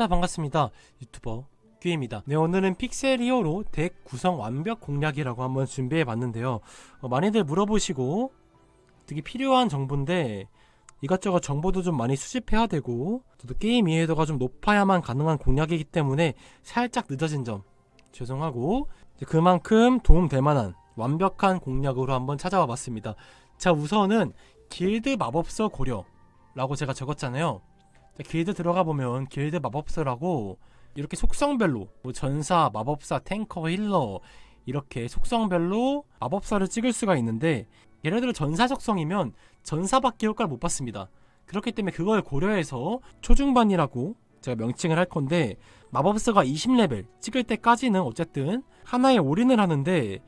자 반갑습니다. 유튜버 규입니다. 네 오늘은 픽셀 히어로 덱 구성 완벽 공략이라고 한번 준비해 봤는데요. 어, 많이들 물어보시고 되게 필요한 정보인데 이것저것 정보도 좀 많이 수집해야 되고 저도 게임 이해도가 좀 높아야만 가능한 공략이기 때문에 살짝 늦어진 점 죄송하고 그만큼 도움될 만한 완벽한 공략으로 한번 찾아와 봤습니다. 자 우선은 길드 마법서 고려 라고 제가 적었잖아요. 자, 길드 들어가 보면 길드 마법사라고 이렇게 속성별로 뭐 전사, 마법사, 탱커, 힐러 이렇게 속성별로 마법사를 찍을 수가 있는데 예를 들어 전사 속성이면 전사밖에 효과를 못 받습니다. 그렇기 때문에 그걸 고려해서 초중반이라고 제가 명칭을 할 건데 마법사가 20레벨 찍을 때까지는 어쨌든 하나에 올인을 하는데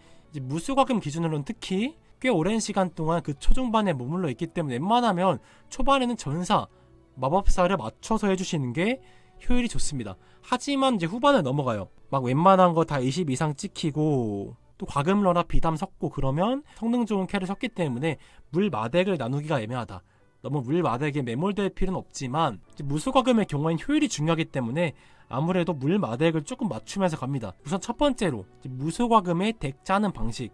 무수과금 기준으로는 특히 꽤 오랜 시간 동안 그 초중반에 머물러 있기 때문에 웬만하면 초반에는 전사, 마법사를 맞춰서 해주시는 게 효율이 좋습니다. 하지만 이제 후반을 넘어가요. 막 웬만한 거 다 20 이상 찍히고 또 과금러나 비담 섞고 그러면 성능 좋은 캐를 섞기 때문에 물 마덱을 나누기가 애매하다. 너무 물 마덱에 매몰될 필요는 없지만 무수과금의 경우엔 효율이 중요하기 때문에 아무래도 물 마덱을 조금 맞추면서 갑니다. 우선 첫 번째로 무수과금의 덱 짜는 방식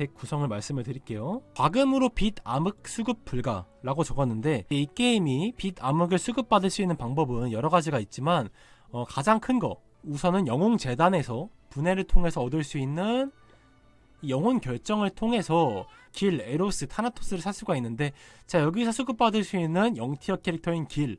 덱 구성을 말씀을 드릴게요. 과금으로 빛 암흑 수급 불가 라고 적었는데 이 게임이 빛 암흑을 수급받을 수 있는 방법은 여러 가지가 있지만 어, 가장 큰 거 우선은 영웅 재단에서 분해를 통해서 얻을 수 있는 이 영혼 결정을 통해서 길, 에로스, 타나토스를 살 수가 있는데 자 여기서 수급받을 수 있는 0티어 캐릭터인 길을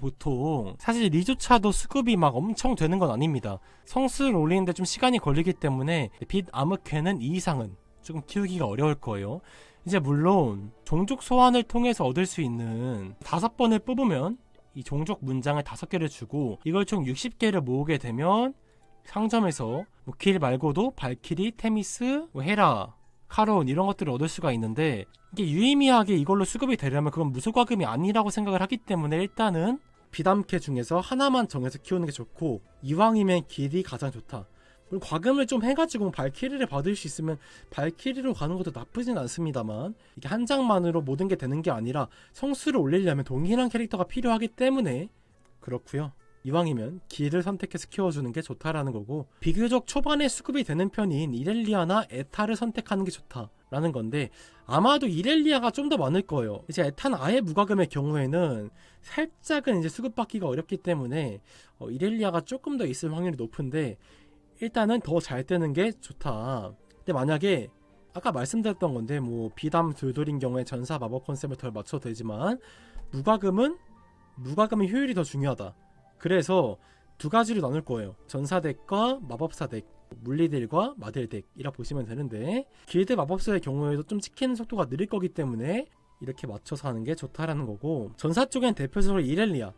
보통 사실 리조차도 수급이 막 엄청 되는 건 아닙니다. 성수를 올리는데 좀 시간이 걸리기 때문에 빛 암흑회는 이 이상은 조금 키우기가 어려울 거예요. 이제 물론 종족 소환을 통해서 얻을 수 있는 다섯 번을 뽑으면 이 종족 문장을 다섯 개를 주고 이걸 총 60개를 모으게 되면 상점에서 뭐 길 말고도 발키리, 테미스, 뭐 헤라, 카론 이런 것들을 얻을 수가 있는데 이게 유의미하게 이걸로 수급이 되려면 그건 무수과금이 아니라고 생각을 하기 때문에 일단은 비담캐 중에서 하나만 정해서 키우는 게 좋고 이왕이면 길이 가장 좋다. 물론 과금을 좀 해가지고 발키리를 받을 수 있으면 발키리로 가는 것도 나쁘진 않습니다만 이게 한 장만으로 모든 게 되는 게 아니라 성수를 올리려면 동일한 캐릭터가 필요하기 때문에 그렇고요. 이왕이면 길을 선택해서 키워주는 게 좋다라는 거고 비교적 초반에 수급이 되는 편인 이렐리아나 에타를 선택하는 게 좋다라는 건데 아마도 이렐리아가 좀 더 많을 거예요. 이제 에타는 아예 무과금의 경우에는 살짝은 이제 수급받기가 어렵기 때문에 어, 이렐리아가 조금 더 있을 확률이 높은데 일단은 더잘 뜨는 게 좋다. 근데 만약에 아까 말씀드렸던 건데 뭐 비담 둘둘인 경우에 전사 마법 컨셉을 덜 맞춰도 되지만 무과금은 무과금의 효율이 더 중요하다. 그래서 두 가지로 나눌 거예요. 전사덱과 마법사덱, 물리딜과 마딜덱이라 보시면 되는데 길드 마법사의 경우에도 좀 찍히는 속도가 느릴 거기 때문에 이렇게 맞춰서 하는 게 좋다라는 거고 전사 쪽엔 대표적으로 이렐리아,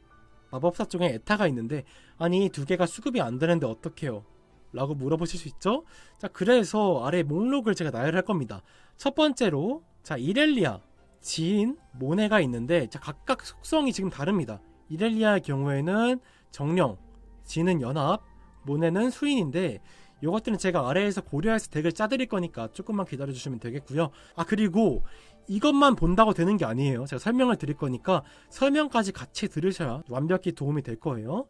마법사 쪽엔 에타가 있는데 아니 두 개가 수급이 안 되는데 어떡해요? 라고 물어보실 수 있죠? 자 그래서 아래 목록을 제가 나열할 겁니다. 첫 번째로 자 이렐리아, 지인, 모네가 있는데 자 각각 속성이 지금 다릅니다. 이렐리아의 경우에는 정령, 지는 연합, 모네는 수인인데 이것들은 제가 아래에서 고려해서 덱을 짜드릴 거니까 조금만 기다려주시면 되겠고요. 아 그리고 이것만 본다고 되는 게 아니에요. 제가 설명을 드릴 거니까 설명까지 같이 들으셔야 완벽히 도움이 될 거예요.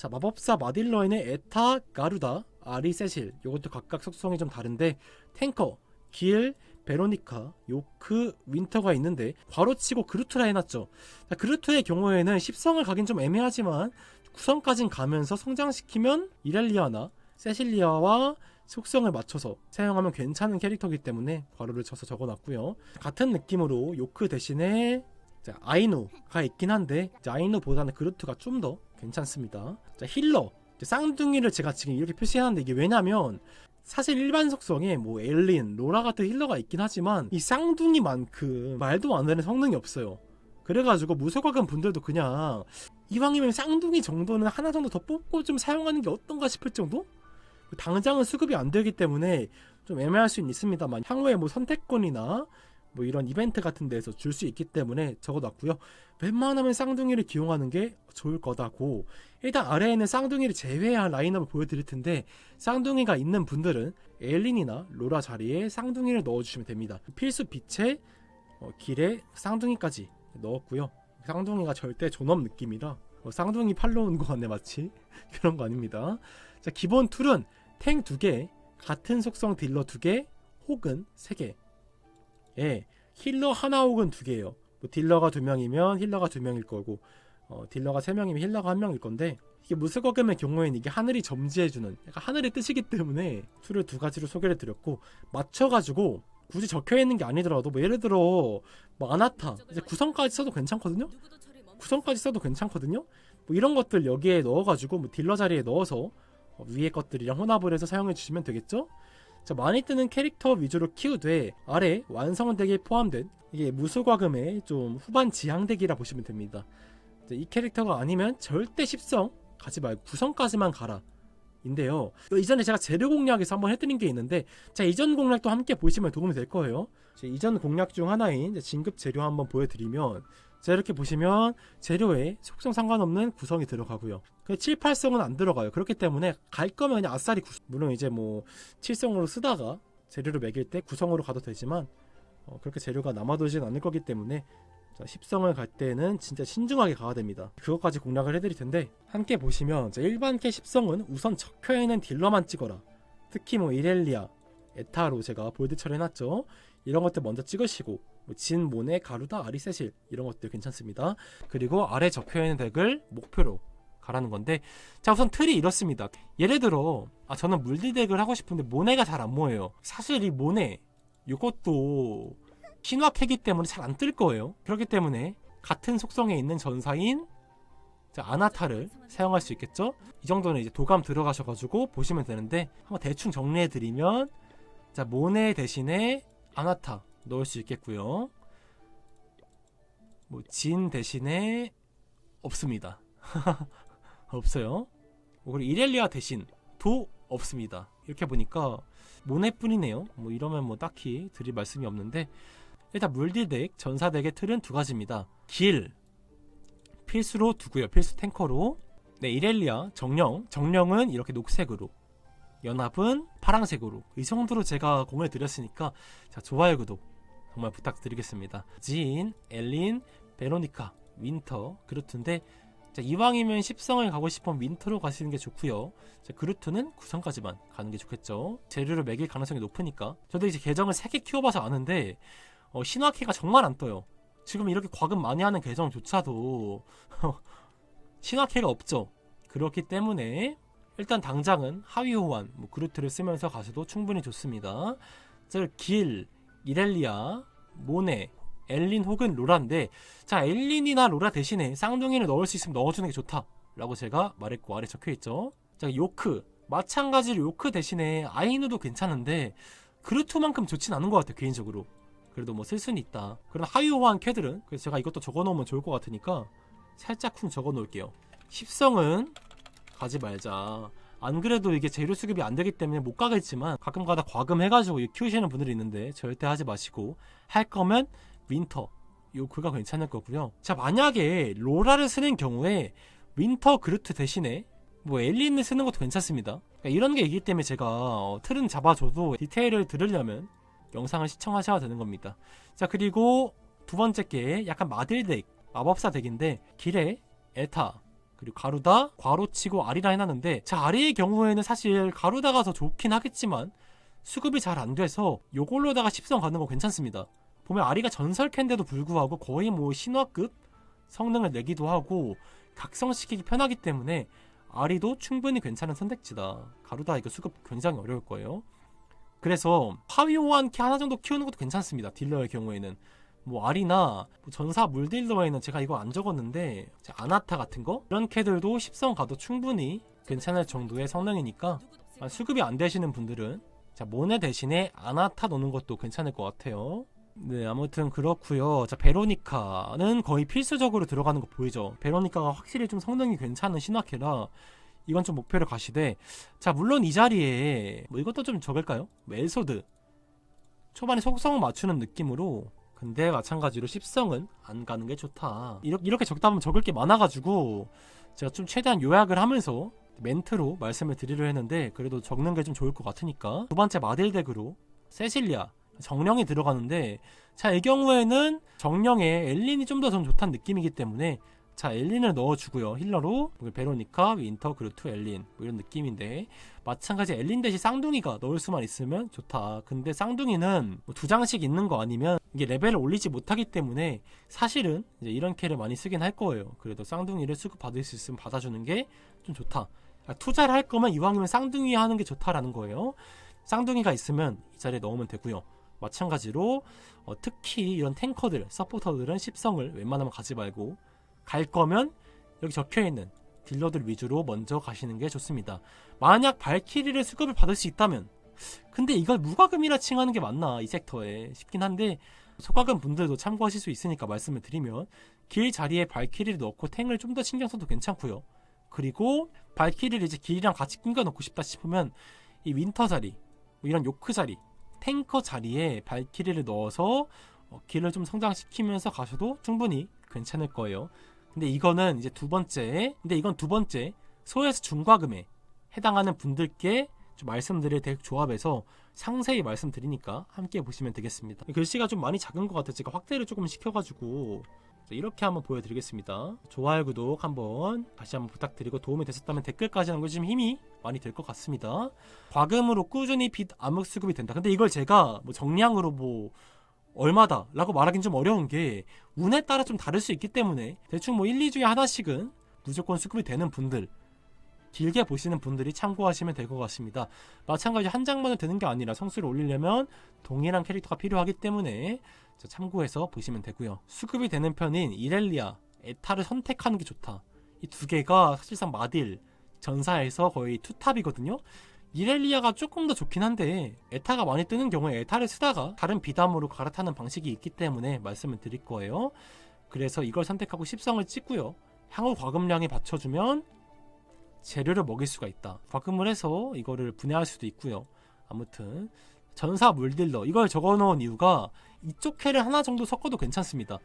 자 마법사 마딜러인의 에타, 가루다, 아리, 세실 이것도 각각 속성이 좀 다른데 탱커, 길, 베로니카, 요크, 윈터가 있는데 바로치고 그루트라 해놨죠. 자, 그루트의 경우에는 10성을 가긴 좀 애매하지만 9성까진 가면서 성장시키면 이렐리아나 세실리아와 속성을 맞춰서 사용하면 괜찮은 캐릭터이기 때문에 괄호를 쳐서 적어놨고요. 같은 느낌으로 요크 대신에 자, 아이누가 있긴 한데 이제 아이누보다는 그루트가 좀 더 괜찮습니다. 자, 힐러 쌍둥이를 제가 지금 이렇게 표시해놨는데 이게 왜냐면 사실 일반 속성에 뭐 엘린, 로라 같은 힐러가 있긴 하지만 이 쌍둥이만큼 말도 안 되는 성능이 없어요. 그래가지고 무소과금 분들도 그냥 이왕이면 쌍둥이 정도는 하나 정도 더 뽑고 좀 사용하는 게 어떤가 싶을 정도? 당장은 수급이 안 되기 때문에 좀 애매할 수는 있습니다만 향후에 뭐 선택권이나 뭐 이런 이벤트 같은 데서 줄 수 있기 때문에 적어놨고요. 웬만하면 쌍둥이를 기용하는 게 좋을 거다고 일단 아래에는 쌍둥이를 제외한 라인업을 보여드릴 텐데 쌍둥이가 있는 분들은 엘린이나 로라 자리에 쌍둥이를 넣어주시면 됩니다. 필수 빛의 어, 길에 쌍둥이까지 넣었고요. 쌍둥이가 절대 존엄 느낌이라 어, 쌍둥이 팔로 온것 같네 마치 그런 거 아닙니다. 자 기본 툴은 탱두 개, 같은 속성 딜러 두 개, 혹은 세 개. 예, 힐러 하나 혹은 두 개예요. 뭐 딜러가 두 명이면 힐러가 두 명일 거고, 어, 딜러가 세 명이면 힐러가 한 명일 건데 이게 무스거금의 경우에는 이게 하늘이 점지해주는 약간 하늘의 뜻이기 때문에 툴을 두 가지로 소개를 드렸고 맞춰가지고 굳이 적혀 있는 게 아니더라도 뭐 예를 들어 뭐 아나타 이제 구성까지 써도 괜찮거든요. 구성까지 써도 괜찮거든요. 뭐 이런 것들 여기에 넣어가지고 뭐 딜러 자리에 넣어서 어, 위에 것들이랑 혼합을 해서 사용해 주시면 되겠죠. 자 많이 뜨는 캐릭터 위주로 키우되 아래 완성 덱에 포함된 이게 무수과금의 좀 후반 지향 덱이라 보시면 됩니다. 이 캐릭터가 아니면 절대 10성 가지 말고 9성까지만 가라. 인데요. 또 이전에 제가 재료 공략에서 한번 해드린 게 있는데, 자 이전 공략도 함께 보시면 도움이 될 거예요. 제 이전 공략 중 하나인 진급 재료 한번 보여드리면, 자 이렇게 보시면 재료에 속성 상관없는 구성이 들어가고요. 그 7, 8성은 안 들어가요. 그렇기 때문에 갈 거면 그냥 아싸리 구성. 물론 이제 뭐 7성으로 쓰다가 재료를 매길 때 9성으로 가도 되지만 어, 그렇게 재료가 남아돌진 않을 거기 때문에 자, 10성을 갈 때는 진짜 신중하게 가야 됩니다. 그것까지 공략을 해드릴 텐데 함께 보시면 자, 일반 캐 10성은 우선 적혀 있는 딜러만 찍어라. 특히 뭐 이렐리아, 에타로 제가 볼드 처리해놨죠. 이런 것들 먼저 찍으시고 뭐 진, 모네, 가루다, 아리세실 이런 것들 괜찮습니다. 그리고 아래 적혀있는 덱을 목표로 가라는 건데 자 우선 틀이 이렇습니다. 예를 들어 아 저는 물디 덱을 하고 싶은데 모네가 잘 안 모여요. 사실 이 모네 이것도 신화캐기 때문에 잘 안 뜰 거예요. 그렇기 때문에 같은 속성에 있는 전사인 자, 아나타를 사용할 수 있겠죠? 이 정도는 이제 도감 들어가셔가지고 보시면 되는데 한번 대충 정리해드리면 자 모네 대신에 아나타 넣을 수 있겠고요. 뭐 진 대신에 없습니다. 없어요. 뭐 그리고 이렐리아 대신 도 없습니다. 이렇게 보니까 모네뿐이네요. 뭐 이러면 뭐 딱히 드릴 말씀이 없는데 일단 물딜덱, 전사덱의 틀은 두 가지입니다. 길 필수로 두고요. 필수 탱커로. 네, 이렐리아 정령, 정령은 이렇게 녹색으로. 연합은 파랑색으로. 이 정도로 제가 공을 드렸으니까 자 좋아요 구독 정말 부탁드리겠습니다. 진, 엘린, 베로니카, 윈터, 그루트인데 자, 이왕이면 10성을 가고 싶으면 윈터로 가시는 게 좋고요. 자, 그루트는 9성까지만 가는 게 좋겠죠. 재료를 매길 가능성이 높으니까. 저도 이제 계정을 3개 키워봐서 아는데 어, 신화키가 정말 안 떠요. 지금 이렇게 과금 많이 하는 계정조차도 신화캐가 없죠. 그렇기 때문에 일단 당장은 하위 호환 뭐 그루트를 쓰면서 가셔도 충분히 좋습니다. 자, 길, 이렐리아, 모네, 엘린 혹은 로라인데 자 엘린이나 로라 대신에 쌍둥이를 넣을 수 있으면 넣어주는 게 좋다라고 제가 말했고 아래 적혀있죠. 자 요크 마찬가지로 요크 대신에 아이누도 괜찮은데 그루트만큼 좋진 않은 것 같아요 개인적으로. 그래도 뭐 쓸 수는 있다. 그런 하위 호환 캐들은 그래서 제가 이것도 적어놓으면 좋을 것 같으니까 살짝 쿵 적어놓을게요. 10성은 가지 말자. 안 그래도 이게 재료 수급이 안 되기 때문에 못 가겠지만 가끔 가다 과금 해가지고 키우시는 분들이 있는데 절대 하지 마시고 할 거면 윈터 요크가 괜찮을 거고요. 자 만약에 로라를 쓰는 경우에 윈터 그루트 대신에 뭐 엘린을 쓰는 것도 괜찮습니다. 그러니까 이런 게 있기 때문에 제가 어, 틀은 잡아줘도 디테일을 들으려면 영상을 시청하셔야 되는 겁니다. 자 그리고 두 번째 게 약간 마딜 덱 마법사 덱인데 길에 에타 그리고 가루다 괄호치고 아리라 해놨는데 자 아리의 경우에는 사실 가루다가 더 좋긴 하겠지만 수급이 잘 안 돼서 요걸로다가 10성 가는 거 괜찮습니다. 보면 아리가 전설캔데도 불구하고 거의 뭐 신화급 성능을 내기도 하고 각성시키기 편하기 때문에 아리도 충분히 괜찮은 선택지다. 가루다 이거 수급 굉장히 어려울 거예요. 그래서 호환 키 하나 정도 키우는 것도 괜찮습니다. 딜러의 경우에는 뭐 아리나 뭐 전사 물딜러에는 제가 이거 안 적었는데 아나타 같은 거 이런 캐들도 10성 가도 충분히 괜찮을 정도의 성능이니까 아, 수급이 안 되시는 분들은 자 모네 대신에 아나타 놓는 것도 괜찮을 것 같아요. 네 아무튼 그렇고요. 자 베로니카는 거의 필수적으로 들어가는 거 보이죠. 베로니카가 확실히 좀 성능이 괜찮은 신화캐라 이건 좀 목표를 가시되 자 물론 이 자리에 뭐 이것도 좀 적을까요? 멜소드 초반에 속성 맞추는 느낌으로 근데 마찬가지로 10성은 안 가는 게 좋다. 이렇게, 이렇게 적다 보면 적을 게 많아가지고 제가 좀 최대한 요약을 하면서 멘트로 말씀을 드리려 했는데 그래도 적는 게 좀 좋을 것 같으니까 두 번째 마딜덱으로 세실리아 정령이 들어가는데 자 이 경우에는 정령에 엘린이 좀더좀 좋다는 느낌이기 때문에 자 엘린을 넣어주고요. 힐러로. 베로니카, 윈터, 그루트, 엘린 뭐 이런 느낌인데 마찬가지 엘린 대신 쌍둥이가 넣을 수만 있으면 좋다. 근데 쌍둥이는 뭐 두 장씩 있는 거 아니면 이게 레벨을 올리지 못하기 때문에 사실은 이제 이런 캐를 많이 쓰긴 할 거예요. 그래도 쌍둥이를 수급 받을 수 있으면 받아주는 게 좀 좋다. 아, 투자를 할 거면 이왕이면 쌍둥이 하는 게 좋다라는 거예요. 쌍둥이가 있으면 이 자리에 넣으면 되고요. 마찬가지로 어, 특히 이런 탱커들, 서포터들은 10성을 웬만하면 가지 말고 갈 거면 여기 적혀 있는 딜러들 위주로 먼저 가시는 게 좋습니다. 만약 발키리를 수급을 받을 수 있다면 근데 이걸 무과금이라 칭하는 게 맞나 이 섹터에 싶긴 한데 소과금 분들도 참고하실 수 있으니까 말씀을 드리면 길 자리에 발키리를 넣고 탱을 좀 더 신경 써도 괜찮고요. 그리고 발키리를 이제 길이랑 같이 끼겨 넣고 싶다 싶으면 이 윈터 자리, 뭐 이런 요크 자리, 탱커 자리에 발키리를 넣어서 어, 길을 좀 성장시키면서 가셔도 충분히 괜찮을 거예요. 근데 이거는 이제 두 번째, 근데 이건 두 번째 소에서 중과금에 해당하는 분들께 좀 말씀드릴 덱 조합에서 상세히 말씀드리니까 함께 보시면 되겠습니다. 글씨가 좀 많이 작은 것 같아서 제가 확대를 조금 시켜가지고 이렇게 한번 보여드리겠습니다. 좋아요, 구독 한번 다시 한번 부탁드리고 도움이 되셨다면 댓글까지 하는 거좀 힘이 많이 될 것 같습니다. 과금으로 꾸준히 빚 암흑 수급이 된다. 근데 이걸 제가 뭐 정량으로 뭐 얼마다라고 말하긴 좀 어려운 게 운에 따라 좀 다를 수 있기 때문에 대충 뭐 1, 2주에 하나씩은 무조건 수급이 되는 분들 길게 보시는 분들이 참고하시면 될 것 같습니다. 마찬가지 한 장만을 드는 게 아니라 성수를 올리려면 동일한 캐릭터가 필요하기 때문에 참고해서 보시면 되고요. 수급이 되는 편인 이렐리아, 에타를 선택하는 게 좋다. 이 두 개가 사실상 마딜 전사에서 거의 투탑이거든요. 이렐리아가 조금 더 좋긴 한데 에타가 많이 뜨는 경우에 에타를 쓰다가 다른 비담으로 갈아타는 방식이 있기 때문에 말씀을 드릴 거예요. 그래서 이걸 선택하고 10성을 찍고요. 향후 과금량이 받쳐주면 재료를 먹일 수가 있다. 과금을 해서 이거를 분해할 수도 있고요. 아무튼 전사 물딜러 이걸 적어놓은 이유가 이쪽 캐를 하나 정도 섞어도 괜찮습니다.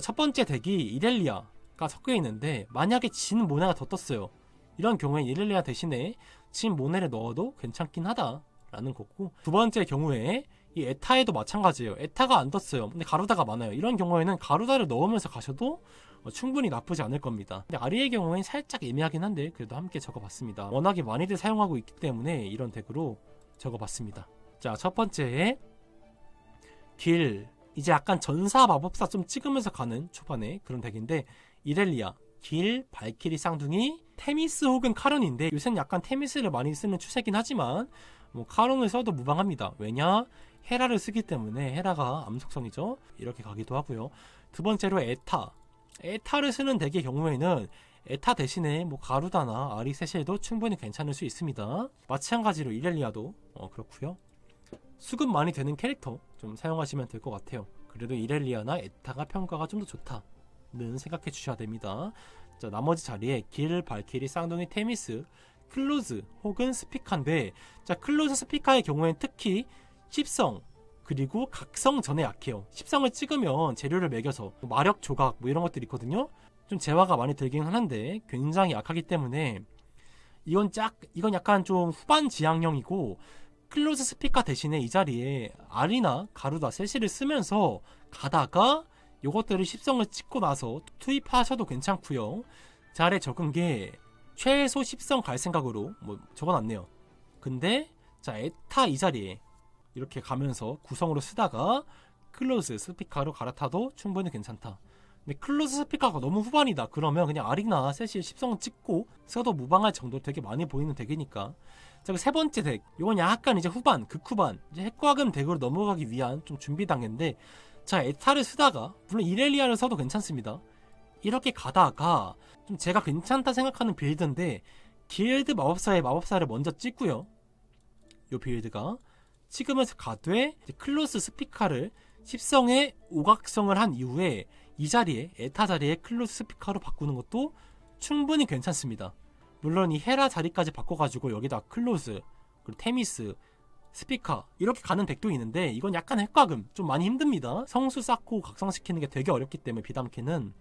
첫 번째 덱이 이렐리아가 섞여 있는데 만약에 진 모네가 더 떴어요. 이런 경우에 이렐리아 대신에 진 모네를 넣어도 괜찮긴 하다라는 거고 두 번째 경우에 이 에타에도 마찬가지예요. 에타가 안 떴어요. 근데 가루다가 많아요. 이런 경우에는 가루다를 넣으면서 가셔도 어, 충분히 나쁘지 않을 겁니다. 근데 아리의 경우엔 살짝 애매하긴 한데 그래도 함께 적어봤습니다. 워낙에 많이들 사용하고 있기 때문에 이런 덱으로 적어봤습니다. 자, 첫 번째 길 이제 약간 전사 마법사 좀 찍으면서 가는 초반에 그런 덱인데 이렐리아 길, 발키리 쌍둥이, 테미스 혹은 카론인데 요새는 약간 테미스를 많이 쓰는 추세긴 하지만 뭐 카론을 써도 무방합니다. 왜냐? 헤라를 쓰기 때문에 헤라가 암속성이죠. 이렇게 가기도 하고요. 두 번째로 에타. 에타를 쓰는 덱의 경우에는 에타 대신에 뭐 가루다나 아리세실도 충분히 괜찮을 수 있습니다. 마찬가지로 이렐리아도 어, 그렇고요. 수급 많이 되는 캐릭터 좀 사용하시면 될 것 같아요. 그래도 이렐리아나 에타가 평가가 좀 더 좋다는 생각해 주셔야 됩니다. 자, 나머지 자리에 길, 발키리, 쌍둥이, 테미스, 클로즈 혹은 스피카인데 자 클로즈 스피카의 경우엔 특히 10성 그리고 각성 전에 약해요. 10성을 찍으면 재료를 매겨서 마력 조각 뭐 이런 것들이 있거든요. 좀 재화가 많이 들긴 하는데 굉장히 약하기 때문에 이건 짝 이건 약간 좀 후반 지향형이고 클로즈 스피커 대신에 이 자리에 아리나 가루다 세시를 쓰면서 가다가 요것들을 10성을 찍고 나서 투입하셔도 괜찮고요. 자리에 적은 게 최소 10성 갈 생각으로 뭐 적어놨네요. 근데 자 에타 이 자리에 이렇게 가면서 구성으로 쓰다가 클로즈 스피커로 갈아타도 충분히 괜찮다. 근데 클로즈 스피커가 너무 후반이다. 그러면 그냥 아리나 셋이 10성 찍고 써도 무방할 정도 되게 많이 보이는 덱이니까. 자, 세 번째 덱. 이건 약간 이제 후반, 극후반. 이제 핵과금 덱으로 넘어가기 위한 좀 준비 단계인데 자, 에타를 쓰다가 물론 이렐리아를 써도 괜찮습니다. 이렇게 가다가 좀 제가 괜찮다 생각하는 빌드인데 길드 마법사의 마법사를 먼저 찍고요. 요 빌드가 찍으면서 가되 클로스 스피카를 10성에 오각성을 한 이후에 이 자리에 에타 자리에 클로스 스피카로 바꾸는 것도 충분히 괜찮습니다. 물론 이 헤라 자리까지 바꿔가지고 여기다 클로스 그리고 테미스 스피카 이렇게 가는 덱도 있는데 이건 약간 핵과금 좀 많이 힘듭니다. 성수 쌓고 각성시키는 게 되게 어렵기 때문에 비담캐는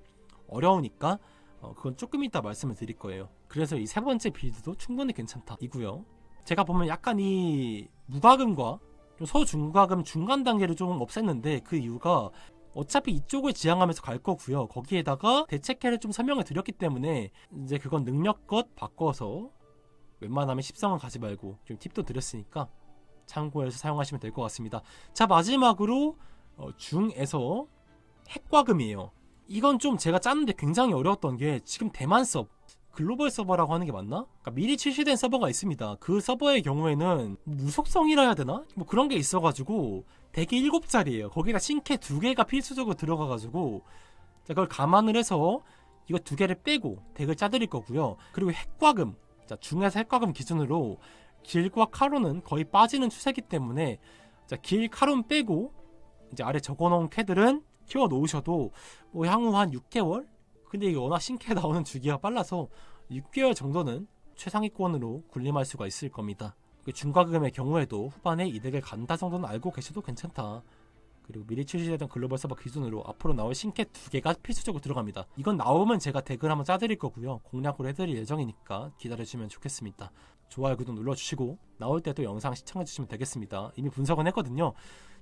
어려우니까 어, 그건 조금 이따 말씀을 드릴 거예요. 그래서 이 세 번째 빌드도 충분히 괜찮다 이고요. 제가 보면 약간 이 무과금과 좀 소중과금 중간 단계를 좀 없앴는데 그 이유가 어차피 이쪽을 지향하면서 갈 거고요. 거기에다가 대책회를 좀 설명을 드렸기 때문에 이제 그건 능력껏 바꿔서 웬만하면 10성은 가지 말고 좀 팁도 드렸으니까 참고해서 사용하시면 될 것 같습니다. 자 마지막으로 어, 중에서 핵과금이에요. 이건 좀 제가 짜는데 굉장히 어려웠던 게 지금 대만 섭 글로벌 서버라고 하는 게 맞나? 그러니까 미리 출시된 서버가 있습니다. 그 서버의 경우에는 무속성이라 해야 되나? 뭐 그런 게 있어가지고 대기 7자리예요. 거기다 신캐 두 개가 필수적으로 들어가가지고 자, 그걸 감안을 해서 이거 두 개를 빼고 덱을 짜드릴 거고요. 그리고 핵과금 자 중에서 핵과금 기준으로 길과 카론은 거의 빠지는 추세기 때문에 자, 길 카론 빼고 이제 아래 적어놓은 캐들은 키워 놓으셔도 뭐 향후 한 6개월? 근데 이게 워낙 신캐 나오는 주기가 빨라서 6개월 정도는 최상위권으로 군림할 수가 있을 겁니다. 그 중과금의 경우에도 후반에 이득을 간다 정도는 알고 계셔도 괜찮다. 그리고 미리 출시되던 글로벌 서버 기준으로 앞으로 나올 신캐 두 개가 필수적으로 들어갑니다. 이건 나오면 제가 댓글 한번 짜드릴 거고요. 공략으로 해드릴 예정이니까 기다려주시면 좋겠습니다. 좋아요, 구독 눌러주시고 나올 때도 영상 시청해주시면 되겠습니다. 이미 분석은 했거든요.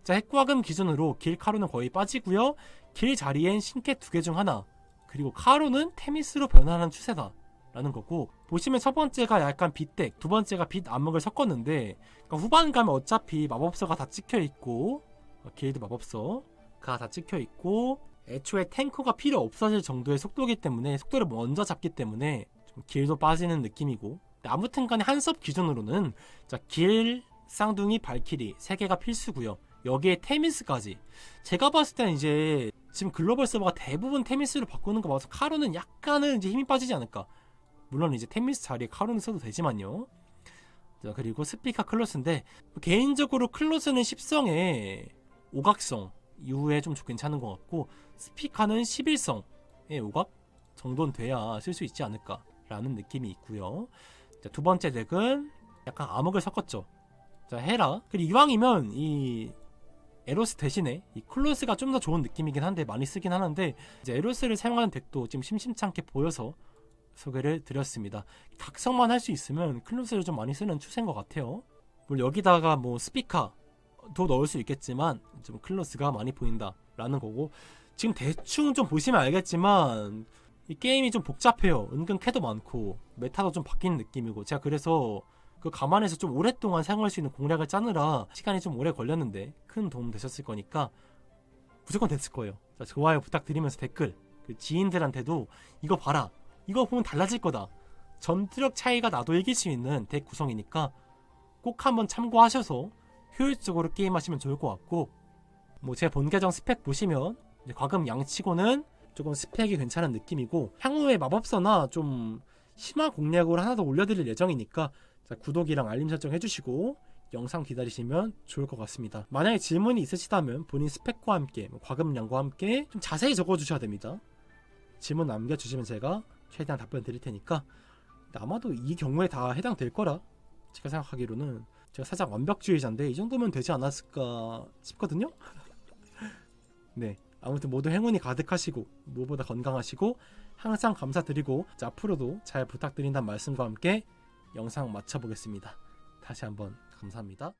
자, 핵과금 기준으로 길 카로는 거의 빠지고요. 길 자리엔 신캐 두 개 중 하나 그리고 카로는 테미스로 변하는 추세다. 라는 거고 보시면 첫 번째가 약간 빛덱 두 번째가 빛 암흑을 섞었는데 그러니까 후반 가면 어차피 마법서가 다 찍혀 있고 어, 길드 마법서가 다 찍혀 있고 애초에 탱커가 필요 없어질 정도의 속도이기 때문에 속도를 먼저 잡기 때문에 좀 길도 빠지는 느낌이고 아무튼 간에 한섭 기준으로는 자, 길, 쌍둥이, 발키리 세 개가 필수고요 여기에 테미스까지 제가 봤을 때는 이제 지금 글로벌 서버가 대부분 테미스로 바꾸는 거 봐서 카로는 약간은 이제 힘이 빠지지 않을까. 물론 이제 테미스 자리에 카로는 써도 되지만요. 자 그리고 스피카 클로스인데 개인적으로 클로스는 10성에 오각성 이후에 좀 괜찮은 것 같고 스피카는 11성의 오각 정도는 돼야 쓸 수 있지 않을까라는 느낌이 있고요. 자, 두 번째 덱은 약간 암흑을 섞었죠. 자 헤라. 그리고 이왕이면 이 에로스 대신에 이 클로스가 좀 더 좋은 느낌이긴 한데 많이 쓰긴 하는데 이제 에로스를 사용하는 덱도 지금 심심찮게 보여서 소개를 드렸습니다. 각성만 할 수 있으면 클로스를 좀 많이 쓰는 추세인 것 같아요. 물론 여기다가 뭐 스피카도 넣을 수 있겠지만 좀 클로스가 많이 보인다라는 거고 지금 대충 좀 보시면 알겠지만 이 게임이 좀 복잡해요. 은근 캐도 많고 메타도 좀 바뀌는 느낌이고 제가 그래서 그 감안해서 좀 오랫동안 사용할 수 있는 공략을 짜느라 시간이 좀 오래 걸렸는데 큰 도움 되셨을 거니까 무조건 됐을 거예요. 자, 좋아요 부탁드리면서 댓글 그 지인들한테도 이거 봐라. 이거 보면 달라질 거다. 전투력 차이가 나도 이길 수 있는 덱 구성이니까 꼭 한번 참고하셔서 효율적으로 게임하시면 좋을 것 같고 뭐 제 본 계정 스펙 보시면 과금 양치고는 조금 스펙이 괜찮은 느낌이고 향후에 마법서나 좀 심화 공략으로 하나 더 올려드릴 예정이니까 자, 구독이랑 알림 설정 해주시고 영상 기다리시면 좋을 것 같습니다. 만약에 질문이 있으시다면 본인 스펙과 함께 뭐 과금량과 함께 좀 자세히 적어주셔야 됩니다. 질문 남겨주시면 제가 최대한 답변 드릴 테니까 아마도 이 경우에 다 해당될 거라 제가 생각하기로는 제가 살짝 완벽주의자인데 이 정도면 되지 않았을까 싶거든요. 네 아무튼 모두 행운이 가득하시고 무엇보다 건강하시고 항상 감사드리고 자, 앞으로도 잘 부탁드린다는 말씀과 함께 영상 마쳐보겠습니다. 다시 한번 감사합니다.